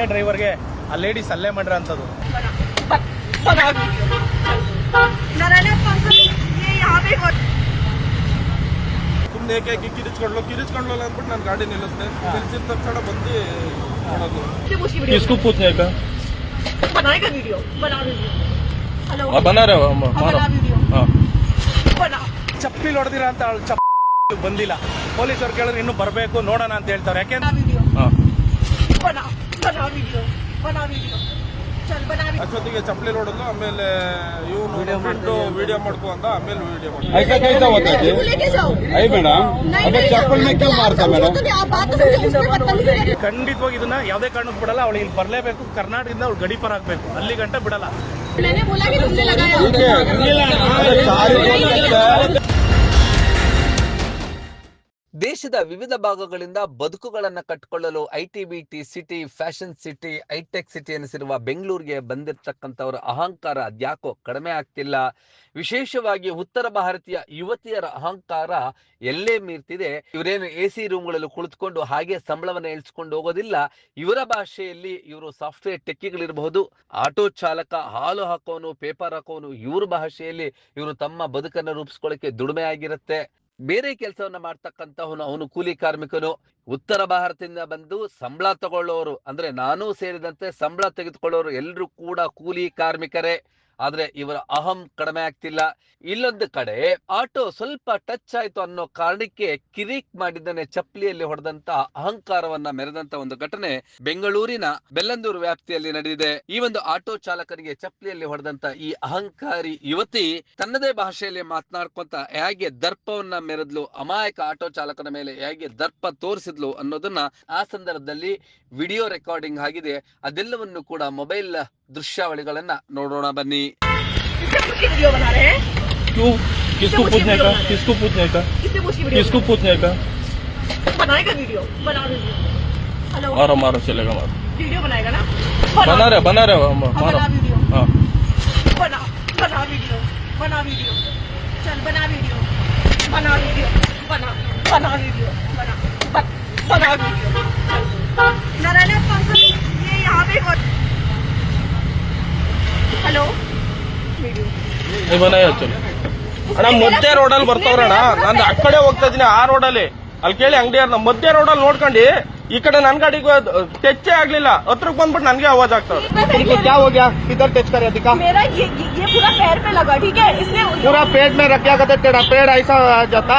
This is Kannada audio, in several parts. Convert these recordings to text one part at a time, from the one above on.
ಇದೇ ಡ್ರೈವರ್ಗೆ ಆ ಲೇಡಿ ಸಲ್ಲೆ ಮಾಡ್ರ ಅಂತದ್ದು बना वीडियो नारायण पंकज ये यहाँ पे एक और- ಸುಮ್ಮನೆ ಏಕೆ ಕಿರಿಚ್ಕೊಂಡ್ಲು ಕಿರಿಚ್ಕೊಂಡ್ಲಲ್ಲ ಅಂದ್ಬಿಟ್ಟು ನಾನು ಗಾಡಿ ನಿಲ್ಲಿಸ್ದೆ ನಿಲ್ಸಿದ ತಕ್ಷಣ ಬಂದು ನೋಡೋದು से पूछ की वीडियो किसको पूछने का बनाएगा वीडियो बना वीडियो हेलो हाँ, बना रहे हो हम, हाँ, मारो बना वीडियो हाँ बना ಚಪ್ಪಲಿ ಹೊಡೆದಿರ ಅಂತ ಅವಳು ಚಪ್ ಬಂದಿಲ್ಲ ಪೊಲೀಸರು ಕೇಳಿದ್ರೆ ಇನ್ನೂ ಬರಬೇಕು ನೋಡೋಣ ಅಂತ ಹೇಳ್ತಾರೆ बना ಯಾಕೆಂದ್ರೆ वीडियो हाँ बना बना वीडियो बना वीडियो चल बना वीडियो ಅಷ್ಟೊತ್ತಿಗೆ ಚಪ್ಪಲಿ ಹೊಡೆದು ಆಮೇಲೆ ಇವನು ಫ್ರೆಂಡು ವಿಡಿಯೋ ಮಾಡ್ಕೊ ಅಂದ ಆಮೇಲೆ ವಿಡಿಯೋ ಮಾಡ್ಕೊ ऐसा कैसा होता है वो लेके जाओ अरे मैडम नहीं अबे नहीं चप्पल में क्यों मारता समझो मैडम तो नहीं, आप बात तो समझो उसमें बदतमीजी करिए। ಖಂಡಿತವಾಗಿ ಇದನ್ನ ಯಾವುದೇ ಕಾರಣಕ್ಕೂ ಬಿಡಲ್ಲ ಅವಳು ಇಲ್ಲಿ ಬರಲೇಬೇಕು ಕರ್ನಾಟಕದಿಂದ ಅವಳು ಗಡಿ ಪರ ಆಗ್ಬೇಕು ಅಲ್ಲಿ ಗಂಟೆ ಬಿಡಲ್ಲ मैंने बोला कि तुमने लगाया ठीक है अरे सारे बोल सकते हैं ದೇಶದ ವಿವಿಧ ಭಾಗಗಳಿಂದ ಬದುಕುಗಳನ್ನ ಕಟ್ಟಿಕೊಳ್ಳಲು T city, fashion city, hi tech city ಎನಿಸಿರುವ ಬೆಂಗಳೂರಿಗೆ ಬಂದಿರತಕ್ಕಂಥವರ ಅಹಂಕಾರ ಅದ್ಯಾಕೋ ಕಡಿಮೆ ಆಗ್ತಿಲ್ಲ. ವಿಶೇಷವಾಗಿ ಉತ್ತರ ಭಾರತೀಯ ಯುವತಿಯರ ಅಹಂಕಾರ ಎಲ್ಲೇ ಮೀರ್ತಿದೆ. ಇವರೇನು ಎ ಸಿ ರೂಮ್ಗಳಲ್ಲಿ ಕುಳಿತುಕೊಂಡು ಹಾಗೆ ಸಂಬಳವನ್ನು ಇಳಿಸ್ಕೊಂಡು ಹೋಗೋದಿಲ್ಲ. ಇವರ ಭಾಷೆಯಲ್ಲಿ ಇವರು ಸಾಫ್ಟ್ವೇರ್ ಟೆಕ್ಕಿಗಳಿರಬಹುದು. ಆಟೋ ಚಾಲಕ ಹಾಲು ಹಾಕೋನು, ಪೇಪರ್ ಹಾಕೋನು, ಇವ್ರ ಭಾಷೆಯಲ್ಲಿ ಇವರು ತಮ್ಮ ಬದುಕನ್ನು ರೂಪಿಸ್ಕೊಳ್ಳಕ್ಕೆ ದುಡಿಮೆ ಆಗಿರುತ್ತೆ. ಬೇರೆ ಕೆಲಸವನ್ನ ಮಾಡ್ತಕ್ಕಂಥವನು ಅವನು ಕೂಲಿ ಕಾರ್ಮಿಕನು, ಉತ್ತರ ಭಾರತದಿಂದ ಬಂದು ಸಂಬಳ ತಗೊಳ್ಳೋರು, ಅಂದ್ರೆ ನಾನು ಸೇರಿದಂತೆ ಸಂಬಳ ತೆಗೆದುಕೊಳ್ಳೋರು ಎಲ್ಲರೂ ಕೂಡ ಕೂಲಿ ಕಾರ್ಮಿಕರೇ. ಆದ್ರೆ ಇವರ ಅಹಂ ಕಡಿಮೆ ಆಗ್ತಿಲ್ಲ. ಇಲ್ಲೊಂದು ಕಡೆ ಆಟೋ ಸ್ವಲ್ಪ ಟಚ್ ಆಯ್ತು ಅನ್ನೋ ಕಾರಣಕ್ಕೆ ಕಿರಿಕ್ ಮಾಡಿದ್ದನೆ ಚಪ್ಪಲಿಯಲ್ಲಿ ಹೊಡೆದಂತ ಅಹಂಕಾರವನ್ನ ಮೆರೆದಂತ ಒಂದು ಘಟನೆ ಬೆಂಗಳೂರಿನ ಬೆಲ್ಲಂದೂರು ವ್ಯಾಪ್ತಿಯಲ್ಲಿ ನಡೆದಿದೆ. ಈ ಒಂದು ಆಟೋ ಚಾಲಕನಿಗೆ ಚಪ್ಪಲಿಯಲ್ಲಿ ಹೊಡೆದಂತ ಈ ಅಹಂಕಾರಿ ಯುವತಿ ತನ್ನದೇ ಭಾಷೆಯಲ್ಲಿ ಮಾತನಾಡ್ಕೊಂತ ಹೇಗೆ ದರ್ಪವನ್ನ ಮೆರೆದ್ಲು, ಅಮಾಯಕ ಆಟೋ ಚಾಲಕನ ಮೇಲೆ ಹೇಗೆ ದರ್ಪ ತೋರಿಸಿದ್ಲು ಅನ್ನೋದನ್ನ ಆ ಸಂದರ್ಭದಲ್ಲಿ ವಿಡಿಯೋ ರೆಕಾರ್ಡಿಂಗ್ ಆಗಿದೆ. ಅದೆಲ್ಲವನ್ನು ಕೂಡ ಮೊಬೈಲ್ ದೃಶ್ಯಾವಳಿಗಳನ್ನ ನೋಡೋಣ ಬನ್ನಿ इससे पूछ की वीडियो बना रहे हैं क्यों किसको मुझे पूछने वीडियो का बना रहे हैं। किसको पूछने का इससे पूछ की वीडियो किसको पूछने का बनाएगा वीडियो बना वीडियो हेलो मारो मारो चलेगा मारो वीडियो बनाएगा ना बना रहे बना रहे हो हम, हाँ, मारो बना वीडियो हाँ बना बना वीडियो बना वीडियो चल बना वीडियो बना वीडियो बना बना वीडियो बना ब- बना वीडियो चल नारायण पंकज ये यहाँ पे एक और- हेलो वीडियो नहीं बनाया चलो ಅಣ್ಣ ಮಧ್ಯ ರೋಡಲ್ಲಿ ಬರ್ತಾವ್ರಣ್ಣ ನಾನು ಆ ಕಡೆ ಹೋಗ್ತಾ ಇದೀನಿ ಆ ರೋಡಲ್ಲಿ ಅಲ್ಲಿ ಕೇಳಿ ಅಂಗಡಿ ಮಧ್ಯ ರೋಡಲ್ಲಿ ನೋಡ್ಕೊಂಡು ಈ ಕಡೆ ನನ್ ಗಾಡಿಗೆ ಟೆಚ್ಚೇ ಆಗ್ಲಿಲ್ಲ ಹತ್ರಕ್ ಬಂದ್ಬಿಟ್ಟು ನನ್ಗೆ ಆವಾಜ್ ಆಗ್ತದೆ तुमको क्या हो गया किधर टच करे दिखा मेरा ये ये ये पूरा पैर पे लगा ठीक है इसने पूरा पेट में रख क्या कहते तेरा पेड़ ऐसा आ जाता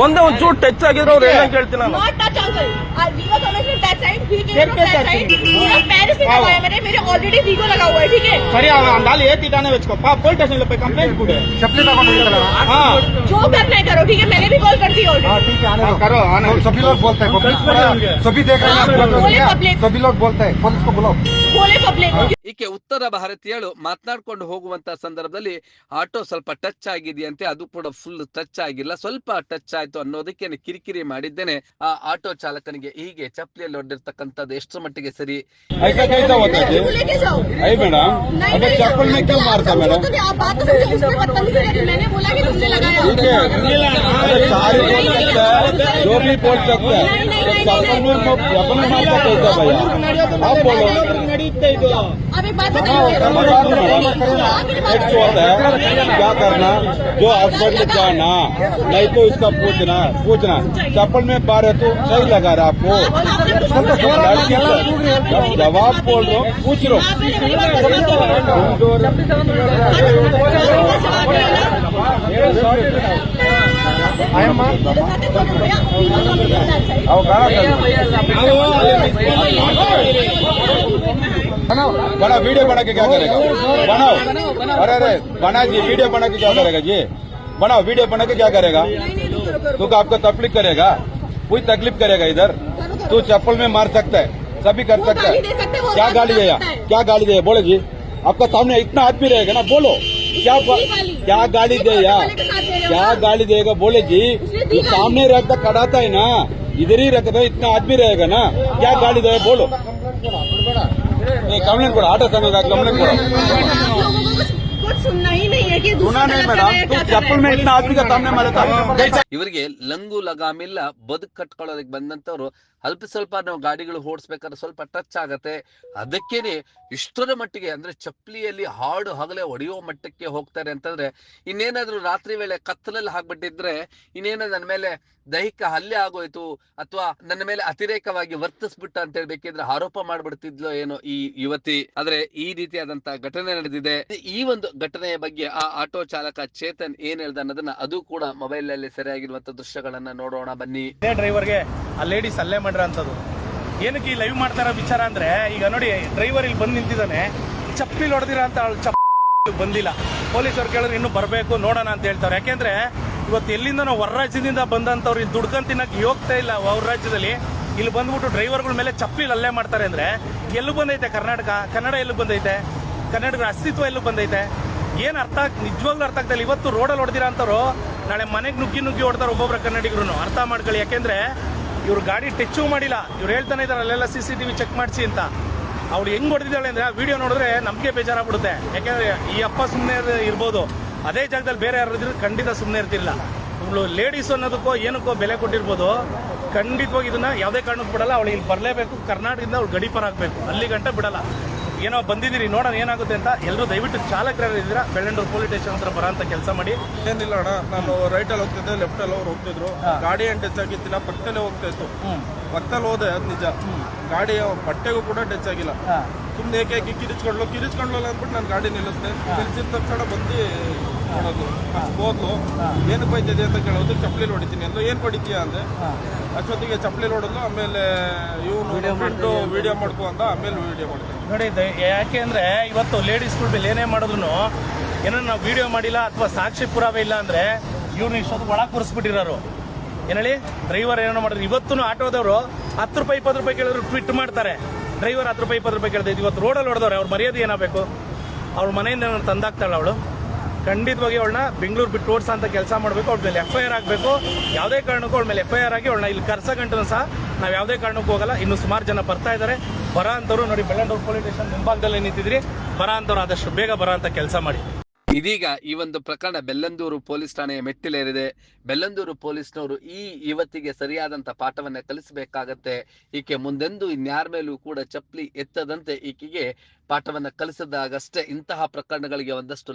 ಒಂದೇ ಒಂದು ಚೂಟ್ ಟಚ್ ಆಗಿದ್ರು ಅವ್ರು ಹೇಳ್ದಂಗೆ ಕೇಳ್ತೀನಿ ನಾನು Not touch uncle. Uh, Vigo Thomas ने touch side, he came फिर from पे that touch side. नहीं। पूरा पैर से हाँ। दबाया मैंने मेरे ऑलरेडी वीगो लगा हुआ है ठीक है ಸರಿ ಅಂದಾಲಿ ಏತಿಟಾನೆ ವೆಚ್ಕೋ ಪಾ ಪೊಲೀಸ್ ಸ್ಟೇಷನ್ पे कंप्लेंट ಕೊಡು ಚಪ್ಪಲಿ ತಗೊಂಡು हाँ जो करना है करो ठीक है मैंने भी कॉल कर दी ऑलरेडी हाँ, करो आने दो। सभी लोग बोलते हैं पब्लिक सभी देख रहे हैं हाँ, आपको बोले पब्लिक सभी लोग बोलते हैं पुलिस को बुलाओ बोले पब्लिक ಈಕೆ ಉತ್ತರ ಭಾರತೀಯಳು ಮಾತನಾಡ್ಕೊಂಡು ಹೋಗುವಂತ ಸಂದರ್ಭದಲ್ಲಿ ಆಟೋ ಸ್ವಲ್ಪ ಟಚ್ ಆಗಿದೆಯಂತೆ ಅದು ಕೂಡ ಫುಲ್ ಟಚ್ ಆಗಿಲ್ಲ ಸ್ವಲ್ಪ ಟಚ್ ಆಯ್ತು ಅನ್ನೋದಕ್ಕೆ ಕಿರಿಕಿರಿ ಮಾಡಿದ್ದೇನೆ ಆ ಆಟೋ ಚಾಲಕನಿಗೆ ಹೀಗೆ ಚಪ್ಪಲಿಯಲ್ಲಿ ಹೊಡೆದಿರ್ತಕ್ಕಂಥದ್ದು ಎಷ್ಟು ಮಟ್ಟಿಗೆ ಸರಿ क्या करना जो हॉस्पिटल जाना नहीं तो इसका पूछना पूछना चप्पल में पा रहे तो सही लगा रहा आपको जवाब बोल रहा हूँ पूछ लो अवकाश बनाओ। बड़ा वीडियो बना के क्या करेगा? बनाओ। अरे अरे बना जी वीडियो बना के क्या करेगा जी? बनाओ वीडियो बना के क्या करेगा? तू का आपको तकलीफ़ करेगा। कोई तकलीफ़ करेगा इधर? तू चप्पल में मार सकता है। सभी कर सकता हैं, है क्या गाली है। क्या गाली दे बोले जी। आपका सामने इतना आदमी रहेगा ना बोलो। क्या क्या गाली दे यार क्या गाली देगा? बोले जी। जो सामने रहता खड़ा था ना। इधर ही रखता इतना आदमी रहेगा ना। क्या गाली दे बोलो। कंप्लेंट करो ऑटो संघ का कंप्लेंट करो आप लोगों को कुछ कुछ सुनना ही ಇವರಿಗೆ ಲಂಗು ಲಗಾಮಿಲ್ಲ ಬದುಕ್ ಕಟ್ಕೊಳ್ಳೋದಕ್ಕೆ ಬಂದಂತವ್ರು ಅಲ್ಪ ಸ್ವಲ್ಪ ನಾವು ಗಾಡಿಗಳು ಓಡಿಸ್ಬೇಕಾದ್ರೆ ಸ್ವಲ್ಪ ಟಚ್ ಆಗತ್ತೆ. ಅದಕ್ಕೇನೆ ಇಷ್ಟರ ಮಟ್ಟಿಗೆ ಅಂದ್ರೆ ಚಪ್ಪಲಿಯಲ್ಲಿ ಹಾಡು ಹಗಲೆ ಒಡೆಯುವ ಮಟ್ಟಕ್ಕೆ ಹೋಗ್ತಾರೆ ಅಂತಂದ್ರೆ ಇನ್ನೇನಾದ್ರೂ ರಾತ್ರಿ ವೇಳೆ ಕತ್ತಲಲ್ಲಿ ಹಾಕ್ಬಿಟ್ಟಿದ್ರೆ ಇನ್ನೇನೋ ನನ್ನ ಮೇಲೆ ದೈಹಿಕ ಹಲ್ಲೆ ಆಗೋಯ್ತು ಅಥವಾ ನನ್ನ ಮೇಲೆ ಅತಿರೇಕವಾಗಿ ವರ್ತಿಸ್ಬಿಟ್ಟ ಅಂತ ಹೇಳ್ಬೇಕಿದ್ರೆ ಆರೋಪ ಮಾಡ್ಬಿಡ್ತಿದ್ಲೋ ಏನೋ ಈ ಯುವತಿ. ಆದ್ರೆ ಈ ರೀತಿಯಾದಂತಹ ಘಟನೆ ನಡೆದಿದೆ. ಈ ಒಂದು ಘಟನೆಯ ಬಗ್ಗೆ ಆ ಆಟೋ ಚಾಲಕ ಚೇತನ್ ಏನ್ ಹೇಳ್ದ ಅನ್ನೋದನ್ನ ಅದು ಕೂಡ ಮೊಬೈಲ್ ಅಲ್ಲಿ ಸರಿಯಾಗಿರುವಂತ ದೃಶ್ಯಗಳನ್ನ ನೋಡೋಣ, ಬನ್ನಿ. ಇದೇ ಡ್ರೈವರ್ಗೆ ಆ ಲೇಡೀಸ್ ಅಲ್ಲೇ ಮಾಡ್ರ ಅಂತದ್ದು ಏನಕ್ಕೆ ಈ ಲೈವ್ ಮಾಡ್ತಾರ ವಿಚಾರ ಅಂದ್ರೆ, ಈಗ ನೋಡಿ ಡ್ರೈವರ್ ಇಲ್ಲಿ ಬಂದು ನಿಂತಿದ್ದಾನೆ. ಚಪ್ಪಲಿ ಹೊಡೆದಿರ ಅಂತ ಅವಳು ಚಪ್ಪ ಬಂದಿಲ್ಲ. ಪೊಲೀಸರು ಕೇಳಿದ್ರೆ ಇನ್ನೂ ಬರಬೇಕು, ನೋಡೋಣ ಅಂತ ಹೇಳ್ತಾರೆ ಯಾಕೆಂದ್ರೆ, ಇವತ್ತು ಎಲ್ಲಿಂದ ಹೊರ ರಾಜ್ಯದಿಂದ ಬಂದಂತವ್ರು ಇಲ್ಲಿ ದುಡ್ಕೊಂಡ್ ತಿನ್ನಕ್ಕೆ ಹೋಗ್ತಾ ಇಲ್ಲ ಅವ್ರ ರಾಜ್ಯದಲ್ಲಿ. ಇಲ್ಲಿ ಬಂದ್ಬಿಟ್ಟು ಡ್ರೈವರ್ಗಳ ಮೇಲೆ ಚಪ್ಪಲಿ ಅಲ್ಲೇ ಮಾಡ್ತಾರೆ ಅಂದ್ರೆ, ಎಲ್ಲೂ ಬಂದೈತೆ ಕರ್ನಾಟಕ? ಕನ್ನಡ ಎಲ್ಲೂ ಬಂದೈತೆ? ಕನ್ನಡದ ಅಸ್ತಿತ್ವ ಎಲ್ಲೂ ಬಂದೈತೆ? ಏನ್ ಅರ್ಥ ಆಗ್- ನಿಜವಾಗ್ಲೂ ಅರ್ಥ ಆಗ್ತಾ ಇಲ್ಲ. ಇವತ್ತು ರೋಡಲ್ಲಿ ಹೊಡೆದಿರ ಅಂತಾರೋ ನಾಳೆ ಮನೆಗೆ ನುಗ್ಗಿ ನುಗ್ಗಿ ಹೊಡ್ತಾರೆ ಒಬ್ಬೊಬ್ಬರ ಕನ್ನಡಿಗರು ಅರ್ಥ ಮಾಡ್ಕೊಳ್ಳಿ. ಯಾಕೆಂದ್ರೆ ಇವ್ರು ಗಾಡಿ ಟಚ್ಚು ಮಾಡಿಲ್ಲ. ಇವ್ರು ಹೇಳ್ತಾನೆ ಇದಾರೆ, ಅಲ್ಲೆಲ್ಲ ಸಿ ಸಿ ಟಿವಿ ಚೆಕ್ ಮಾಡಿಸಿ ಅಂತ. ಅವಳು ಹೆಂಗ್ ಹೊಡೆದಿದ್ದಾಳೆ ಅಂದ್ರೆ ವಿಡಿಯೋ ನೋಡಿದ್ರೆ ನಮಗೆ ಬೇಜಾರಾಗ್ಬಿಡುತ್ತೆ. ಯಾಕೆಂದ್ರೆ ಈ ಅಪ್ಪ ಸುಮ್ಮನೆ ಇರ್ಬೋದು. ಅದೇ ಜಾಗದಲ್ಲಿ ಬೇರೆ ಯಾರಿದ್ರು ಖಂಡಿತ ಸುಮ್ಮನೆ ಇರ್ತಿಲ್ಲ ಇವಳು ಲೇಡೀಸ್ ಅನ್ನೋದಕ್ಕೋ ಏನಕ್ಕೋ ಬೆಲೆ ಕೊಟ್ಟಿರ್ಬೋದು. ಖಂಡಿತವಾಗಿ ಇದನ್ನ ಯಾವುದೇ ಕಾರಣಕ್ಕೂ ಬಿಡಲ್ಲ. ಅವಳು ಇಲ್ಲಿ ಬರಲೇಬೇಕು. ಕರ್ನಾಟಕದಿಂದ ಅವಳು ಗಡಿಪಾರಾಗಬೇಕು ಅಲ್ಲಿ ಗಂಟೆ ಬಿಡಲ್ಲ. ಏನೋ ಬಂದಿದ್ದೀರಿ ನೋಡೋಣ ಏನಾಗುತ್ತೆ ಅಂತ ಎಲ್ಲರೂ ದಯವಿಟ್ಟು ಚಾಲಕರು ಇದ್ದೀರಾ? ಬೆಳ್ಳಂಡೂರು ಪೊಲೀಸ್ ಸ್ಟೇಷನ್ ಹತ್ರ ಬರೋ ಅಂತ ಕೆಲಸ ಮಾಡಿ. ಏನಿಲ್ಲ ಅಣ್ಣ ನಾನು ರೈಟ್ ಅಲ್ಲಿ ಹೋಗ್ತಿದ್ದೆ ಲೆಫ್ಟ್ ಅಲ್ಲಿ ಅವ್ರು ಹೋಗ್ತಿದ್ರು. ಗಾಡಿ ಏನು ಟಚ್ ಆಗಿದ್ದಿಲ್ಲ ಪಕ್ಕದಲ್ಲೇ ಹೋಗ್ತಾ ಇತ್ತು. ಪಕ್ಕದಲ್ಲಿ ಹೋದೆ ಅದು ನಿಜ. ಗಾಡಿಯ ಬಟ್ಟೆಗೂ ಕೂಡ ಟಚ್ ಆಗಿಲ್ಲ. ಸುಮ್ಮನೆ ಏಕೆ ಏಕೆ ಕಿರಿಚ್ಕೊಂಡ್ಲು ಕಿರಿಚ್ಕೊಂಡ್ಲಲ್ಲ ಅಂದ್ಬಿಟ್ಟು ನಾನು ಗಾಡಿ ನಿಲ್ಲಿಸ್ತೇನೆ ನಿಲ್ಸಿದ ತಕ್ಷಣ ಬಂದು ನೋಡೋದು ಹೋದ್ಲು ಏನಕ್ಕೆ ಬೈತಿದೆ ಅಂತ ಕೇಳೋದು ಚಪ್ಪಲಿ ಹೊಡಿತೀನಿ ಅಂದ್ರು ಏನ್ ಹೊಡಿತೀಯ ಅಂದೆ ಅಷ್ಟೊತ್ತಿಗೆ ಚಪ್ಪಲಿ ಹೊಡೋದು ಆಮೇಲೆ ಇವನು ಫ್ರೆಂಡು ವಿಡಿಯೋ ಮಾಡ್ಕೊ ಅಂತ ಆಮೇಲೆ ವಿಡಿಯೋ ಮಾಡ್ತೀನಿ. ನೋಡಿ ಯಾಕೆ ಅಂದ್ರೆ ಇವತ್ತು ಲೇಡೀಸ್ಗಳ ಮೇಲೆ ಏನೇ ಮಾಡಿದ್ರು ಏನೋ ನಾವು ವಿಡಿಯೋ ಮಾಡಿಲ್ಲ ಅಥವಾ ಸಾಕ್ಷಿ ಪುರಾವೆ ಇಲ್ಲ ಅಂದ್ರೆ ಇವ್ನು ಇಷ್ಟೊತ್ತು ಒಳಗೆ ಕೂರಿಸ್ಬಿಟ್ಟಿರೋರು. ಏನ್ ಹೇಳಿ? ಡ್ರೈವರ್ ಏನೋ ಮಾಡಿದ್ರು. ಇವತ್ತು ಆಟೋದವರು ಹತ್ತು ರೂಪಾಯಿ ಇಪ್ಪತ್ತು ರೂಪಾಯಿ ಕೇಳಿದ್ರು ಟ್ವಿಟ್ ಮಾಡ್ತಾರೆ. ಡ್ರೈವರ್ ಹತ್ತು ರೂಪಾಯಿ ಇಪ್ಪತ್ತು ರೂಪಾಯಿ ಕೇಳಿದೆ ಇವತ್ತು ರೋಡಲ್ಲಿ ಹೊಡೆದವ್ರೆ ಅವ್ರ ಮರ್ಯಾದೆ ಏನಾಗಬೇಕು ಅವ್ರ ಮನೆಯಿಂದ ತಂದಾಕ್ತಾಳೆ ಅವಳು? ಖಂಡಿತವಾಗಿ ಅವಳನ್ನ ಬೆಂಗಳೂರು ಬಿಟ್ಟು ಓಡಿಸ ಅಂತ ಕೆಲಸ ಮಾಡಬೇಕು. ಅವಳ ಮೇಲೆ ಎಫ್ ಐ ಆರ್ ಆಗಬೇಕು. ಯಾವುದೇ ಕಾರಣಕ್ಕೂ ಅವಳ ಮೇಲೆ ಎಫ್ ಐ ಆರ್ ಆಗಿ ಅವಳನ್ನ ಇಲ್ಲಿ ಕರ್ಸ ಗಂಟು ಸಹ ನಾವು ಯಾವುದೇ ಕಾರಣಕ್ಕೂ ಹೋಗಲ್ಲ. ಇನ್ನು ಸುಮಾರು ಜನ ಬರ್ತಾ ಇದ್ದಾರೆ ಬರ ಅಂತವ್ರು ನೋಡಿ ಬೆಳ್ಳಂದೂರು ಪೊಲೀಸ್ ಸ್ಟೇಷನ್ ಮುಂಭಾಗದಲ್ಲಿ ನಿಂತಿದ್ರಿ. ಬರ ಅಂತವ್ರು ಆದಷ್ಟು ಬೇಗ ಬರ ಅಂತ ಕೆಲಸ ಮಾಡಿ. ಇದೀಗ ಈ ಒಂದು ಪ್ರಕರಣ ಬೆಲ್ಲಂದೂರು ಪೊಲೀಸ್ ಠಾಣೆಯ ಮೆಟ್ಟಿಲೇರಿದೆ. ಬೆಲ್ಲಂದೂರು ಪೊಲೀಸ್ನವರು ಈ ಯುವತಿಗೆ ಸರಿಯಾದಂತ ಪಾಠವನ್ನ ಕಲಿಸಬೇಕಾಗತ್ತೆ. ಈಕೆ ಮುಂದೆಂದು ಇನ್ಯಾರ ಮೇಲೂ ಕೂಡ ಚಪ್ಪಲಿ ಎತ್ತದಂತೆ ಈಕೆಗೆ ಪಾಠವನ್ನ ಕಲಿಸಿದಾಗಷ್ಟೇ ಇಂತಹ ಪ್ರಕರಣಗಳಿಗೆ ಒಂದಷ್ಟು